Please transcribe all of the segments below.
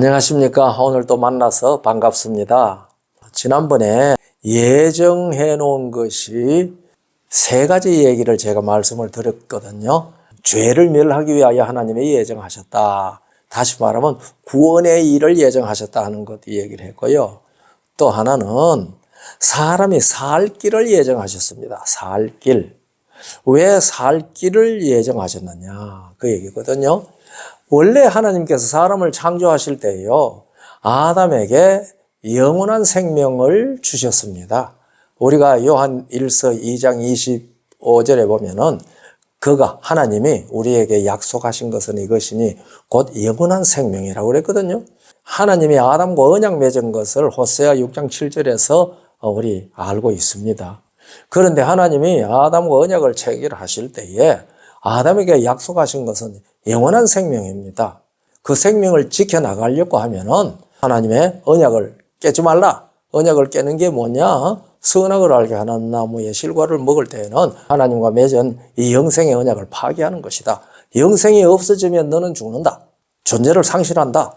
안녕하십니까. 오늘 또 만나서 반갑습니다. 지난번에 예정해 놓은 것이 세 가지 얘기를 제가 말씀을 드렸거든요. 죄를 멸하기 위하여 하나님이 예정하셨다. 다시 말하면 구원의 일을 예정하셨다 하는 것 얘기를 했고요. 또 하나는 사람이 살 길을 예정하셨습니다. 살 길. 왜 살 길을 예정하셨느냐. 그 얘기거든요. 원래 하나님께서 사람을 창조하실 때요. 아담에게 영원한 생명을 주셨습니다. 우리가 요한 1서 2장 25절에 보면은 그가 하나님이 우리에게 약속하신 것은 이것이니 곧 영원한 생명이라고 그랬거든요. 하나님이 아담과 언약 맺은 것을 호세아 6장 7절에서 우리 알고 있습니다. 그런데 하나님이 아담과 언약을 체결하실 때에 아담에게 약속하신 것은 영원한 생명입니다. 그 생명을 지켜나가려고 하면은 하나님의 언약을 깨지 말라. 언약을 깨는 게 뭐냐? 선악을 알게 하는 나무의 실과를 먹을 때에는 하나님과 맺은 이 영생의 언약을 파괴하는 것이다. 영생이 없어지면 너는 죽는다. 존재를 상실한다.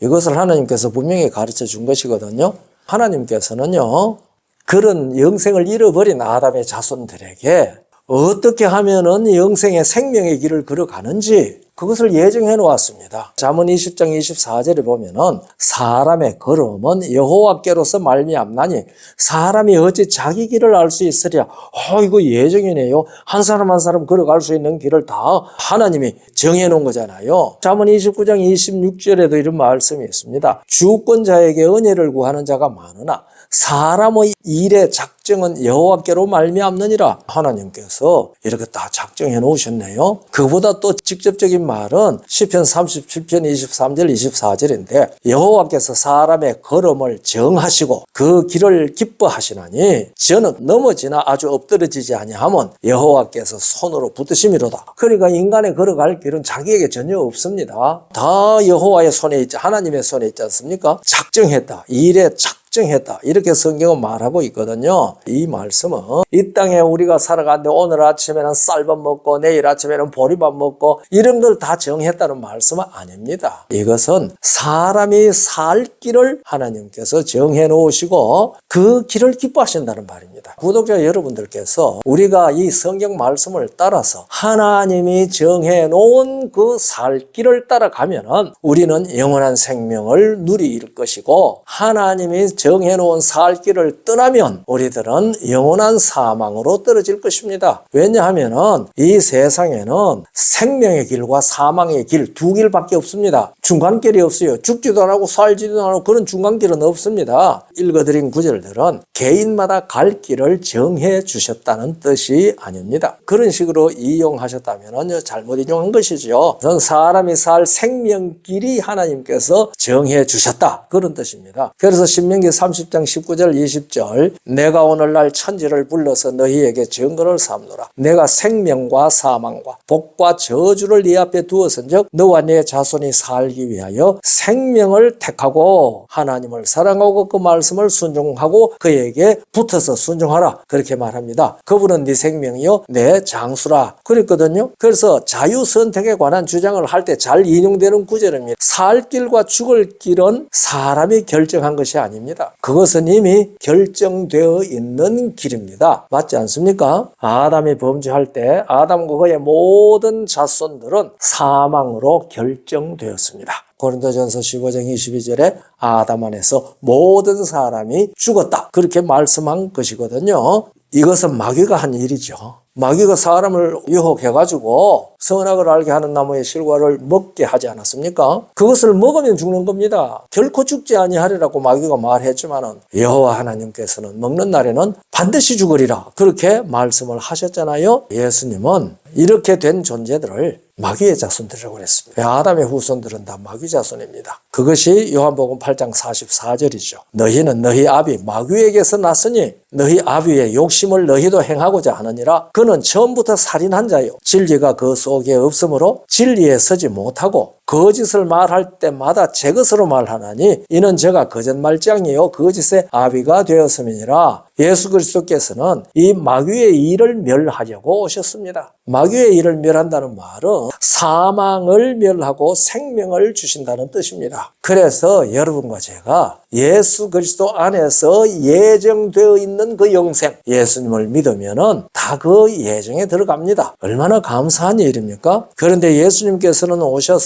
이것을 하나님께서 분명히 가르쳐 준 것이거든요. 하나님께서는요, 그런 영생을 잃어버린 아담의 자손들에게 어떻게 하면은 영생의 생명의 길을 걸어가는지 그것을 예정해 놓았습니다. 잠언 20장 24절에 보면은 사람의 걸음은 여호와께로서 말미암나니 사람이 어찌 자기 길을 알 수 있으랴. 어 이거 예정이네요. 한 사람 한 사람 걸어갈 수 있는 길을 다 하나님이 정해 놓은 거잖아요. 잠언 29장 26절에도 이런 말씀이 있습니다. 주권자에게 은혜를 구하는 자가 많으나 사람의 일의 작정은 여호와께로 말미암느니라 하나님께서 이렇게 다 작정해 놓으셨네요. 그보다 또 직접적인 말은 시편 37편 23절 24절인데 여호와께서 사람의 걸음을 정하시고 그 길을 기뻐하시나니 저는 넘어지나 아주 엎드러지지 아니하면 여호와께서 손으로 붙드심이로다. 그러니까 인간의 걸어갈 길은 자기에게 전혀 없습니다. 다 여호와의 손에 있지 하나님의 손에 있지 않습니까? 작정했다. 일에 작 정했다. 이렇게 성경은 말하고 있거든요. 이 말씀은 이 땅에 우리가 살아가는데 오늘 아침에는 쌀밥 먹고 내일 아침에는 보리밥 먹고 이런 걸 다 정했다는 말씀은 아닙니다. 이것은 사람이 살 길을 하나님께서 정해 놓으시고 그 길을 기뻐하신다는 말입니다. 구독자 여러분들께서 우리가 이 성경 말씀을 따라서 하나님이 정해 놓은 그 살 길을 따라가면은 우리는 영원한 생명을 누릴 것이고 하나님이 정해 놓은 살 길을 떠나면 우리들은 영원한 사망으로 떨어질 것입니다. 왜냐하면은 이 세상에는 생명의 길과 사망의 길 두 길밖에 없습니다. 중간길이 없어요. 죽지도 않고 살지도 않고 그런 중간길은 없습니다. 읽어드린 구절들은 개인마다 갈 길을 정해 주셨다는 뜻이 아닙니다. 그런 식으로 이용하셨다면 잘못 인용한 것이죠. 우선 사람이 살 생명길이 하나님께서 정해 주셨다. 그런 뜻입니다. 그래서 신명기 30장 19절 20절 내가 오늘날 천지를 불러서 너희에게 증거를 삼노라. 내가 생명과 사망과 복과 저주를 네 앞에 두었은즉 너와 네 자손이 살기 위하여 생명을 택하고 하나님을 사랑하고 그 말씀을 순종하고 그에게 붙어서 순종하라. 그렇게 말합니다. 그분은 네 생명이요 내 장수라. 그랬거든요. 그래서 자유 선택에 관한 주장을 할 때 잘 인용되는 구절입니다. 살 길과 죽을 길은 사람이 결정한 것이 아닙니다. 그것은 이미 결정되어 있는 길입니다. 맞지 않습니까? 아담이 범죄할 때 아담과 그의 모든 자손들은 사망으로 결정되었습니다. 고린도전서 15장 22절에 아담 안에서 모든 사람이 죽었다. 그렇게 말씀한 것이거든요. 이것은 마귀가 한 일이죠. 마귀가 사람을 유혹해가지고 선악을 알게 하는 나무의 실과를 먹게 하지 않았습니까? 그것을 먹으면 죽는 겁니다. 결코 죽지 아니하리라고 마귀가 말했지만은 여호와 하나님께서는 먹는 날에는 반드시 죽으리라 그렇게 말씀을 하셨잖아요. 예수님은 이렇게 된 존재들을 마귀의 자손들이라고 그랬습니다. 아담의 후손들은 다 마귀 자손입니다. 그것이 요한복음 8장 44절이죠. 너희는 너희 아비 마귀에게서 났으니 너희 아비의 욕심을 너희도 행하고자 하느니라. 그는 처음부터 살인한 자요. 진리가 그 속에 없으므로 진리에 서지 못하고 거짓을 말할 때마다 제 것으로 말하나니 이는 저가 거짓말장이요 거짓의 아비가 되었음이니라. 예수 그리스도께서는 이 마귀의 일을 멸하려고 오셨습니다. 마귀의 일을 멸한다는 말은 사망을 멸하고 생명을 주신다는 뜻입니다. 그래서 여러분과 제가 예수 그리스도 안에서 예정되어 있는 그 영생, 예수님을 믿으면은 다 그 예정에 들어갑니다. 얼마나 감사한 일입니까? 그런데 예수님께서는 오셔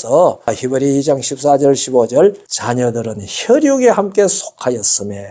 서 히브리 2장 14절 15절 자녀들은 혈육에 함께 속하였음에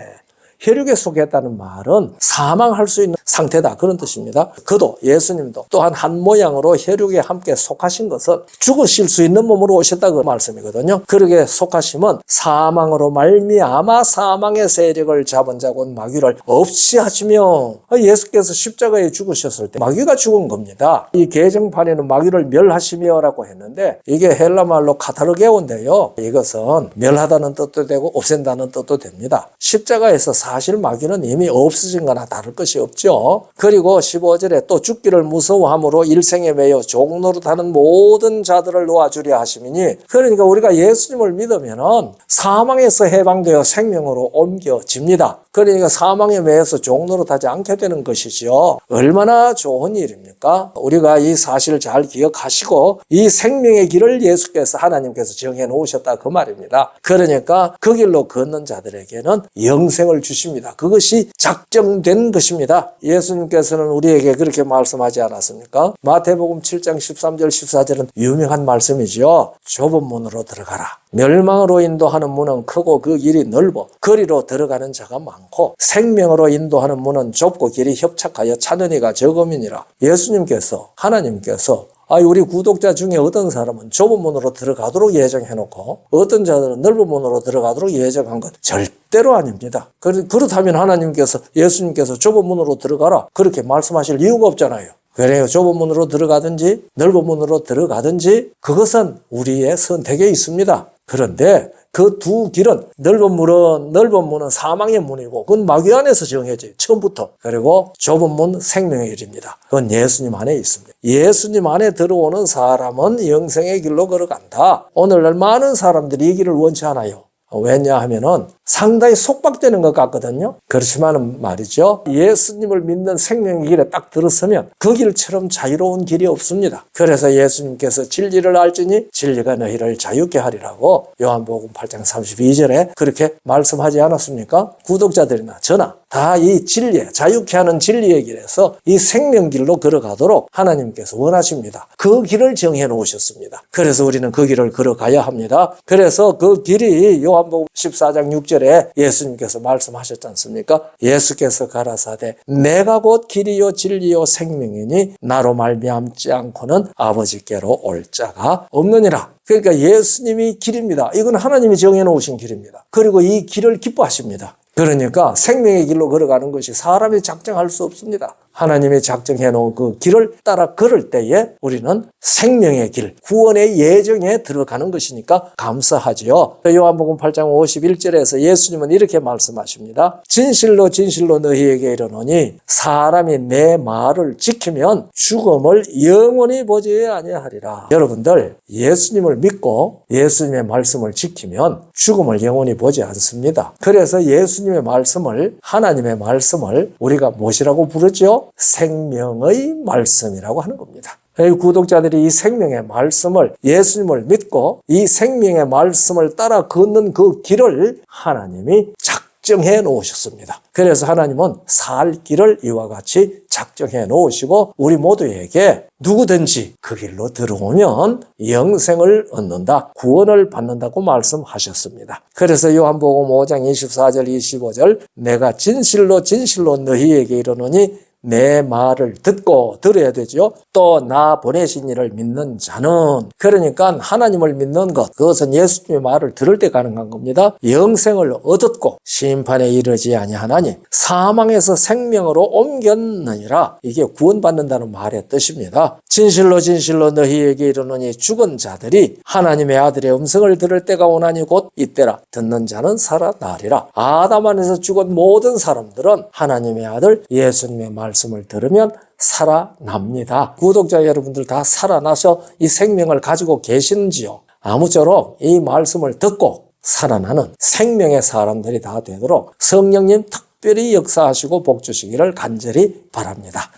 혈육에 속했다는 말은 사망할 수 있는 상태다 그런 뜻입니다. 그도 예수님도 또한 한 모양으로 혈육에 함께 속하신 것은 죽으실 수 있는 몸으로 오셨다 그 말씀이거든요. 그러게 속하심은 사망으로 말미암아 사망의 세력을 잡은 자곤 마귀를 없이 하시며 예수께서 십자가에 죽으셨을 때 마귀가 죽은 겁니다. 이 개정판에는 마귀를 멸하시며라고 했는데 이게 헬라 말로 카타르게온데요. 이것은 멸하다는 뜻도 되고 없앤다는 뜻도 됩니다. 십자가에서 사실 마귀는 이미 없어진 거나 다를 것이 없죠. 그리고 15절에 또 죽기를 무서워함으로 일생에 매여 종노릇하는 모든 자들을 놓아주려 하심이니 그러니까 우리가 예수님을 믿으면은 사망에서 해방되어 생명으로 옮겨집니다. 그러니까 사망에 매여서 종노릇하지 않게 되는 것이죠. 얼마나 좋은 일입니까? 우리가 이 사실을 잘 기억하시고 이 생명의 길을 예수께서 하나님께서 정해 놓으셨다 그 말입니다. 그러니까 그 길로 걷는 자들에게는 영생을 주십니다. 그것이 작정된 것입니다. 예수님께서는 우리에게 그렇게 말씀하지 않았습니까? 마태복음 7장 13절 14절은 유명한 말씀이죠. 좁은 문으로 들어가라. 멸망으로 인도하는 문은 크고 그 길이 넓어 거리로 들어가는 자가 많고 생명으로 인도하는 문은 좁고 길이 협착하여 찾는 이가 적음이니라. 예수님께서 하나님께서 아, 우리 구독자 중에 어떤 사람은 좁은 문으로 들어가도록 예정해놓고 어떤 자들은 넓은 문으로 들어가도록 예정한 것 절대로 아닙니다. 그렇- 그렇다면 하나님께서 예수님께서 좁은 문으로 들어가라 그렇게 말씀하실 이유가 없잖아요. 그래요. 좁은 문으로 들어가든지 넓은 문으로 들어가든지 그것은 우리의 선택에 있습니다. 그런데 그 두 길은 넓은 문은 넓은 문은 사망의 문이고 그건 마귀 안에서 정해져 요. 처음부터. 그리고 좁은 문 생명의 길입니다. 그건 예수님 안에 있습니다. 예수님 안에 들어오는 사람은 영생의 길로 걸어간다. 오늘날 많은 사람들이 이 길을 원치 않아요. 왜냐하면은 상당히 속박되는 것 같거든요. 그렇지만은 말이죠. 예수님을 믿는 생명의 길에 딱 들었으면 그 길처럼 자유로운 길이 없습니다. 그래서 예수님께서 진리를 알지니 진리가 너희를 자유케 하리라고 요한복음 8장 32절에 그렇게 말씀하지 않았습니까? 구독자들이나 저나 다 이 진리에 자유케 하는 진리의 길에서 이 생명 길로 걸어가도록 하나님께서 원하십니다. 그 길을 정해 놓으셨습니다. 그래서 우리는 그 길을 걸어가야 합니다. 그래서 그 길이 요한복음 14장 6절 에 예수님께서 말씀하셨지 않습니까? 예수께서 가라사대 내가 곧 길이요 진리요 생명이니 나로 말미암지 않고는 아버지께로 올 자가 없느니라. 그러니까 예수님이 길입니다. 이건 하나님이 정해 놓으신 길입니다. 그리고 이 길을 기뻐하십니다. 그러니까 생명의 길로 걸어가는 것이 사람이 작정할 수 없습니다. 하나님이 작정해 놓은 그 길을 따라 걸을 때에 우리는 생명의 길, 구원의 예정에 들어가는 것이니까 감사하지요. 요한복음 8장 51절에서 예수님은 이렇게 말씀하십니다. 진실로 진실로 너희에게 이르노니 사람이 내 말을 지키면 죽음을 영원히 보지 아니하리라. 여러분들 예수님을 믿고 예수님의 말씀을 지키면 죽음을 영원히 보지 않습니다. 그래서 예수님의 말씀을 하나님의 말씀을 우리가 무엇이라고 부르 죠? 생명의 말씀이라고 하는 겁니다. 이 구독자들이 이 생명의 말씀을 예수님을 믿고 이 생명의 말씀을 따라 걷는 그 길을 하나님이 작정해 놓으셨습니다. 그래서 하나님은 살 길을 이와 같이 작정해 놓으시고 우리 모두에게 누구든지 그 길로 들어오면 영생을 얻는다, 구원을 받는다고 말씀하셨습니다. 그래서 요한복음 5장 24절 25절 내가 진실로 진실로 너희에게 이르노니 내 말을 듣고 들어야 되죠. 또나 보내신 이를 믿는 자는 그러니까 하나님을 믿는 것 그것은 예수님의 말을 들을 때 가능한 겁니다. 영생을 얻었고 심판에 이르지 아니하나니 사망에서 생명으로 옮겼느니라 이게 구원받는다는 말의 뜻입니다. 진실로 진실로 너희에게 이르노니 죽은 자들이 하나님의 아들의 음성을 들을 때가 오나니 곧 이때라 듣는 자는 살아나리라. 아담 안에서 죽은 모든 사람들은 하나님의 아들 예수님의 말 씀을 들으면 살아납니다. 구독자 여러분들 다 살아나서 이 생명을 가지고 계시는지요? 아무쪼록 이 말씀을 듣고 살아나는 생명의 사람들이 다 되도록 성령님 특 특별히 역사하시고 복 주시기를 간절히 바랍니다.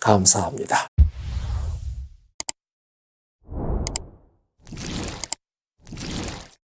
감사합니다.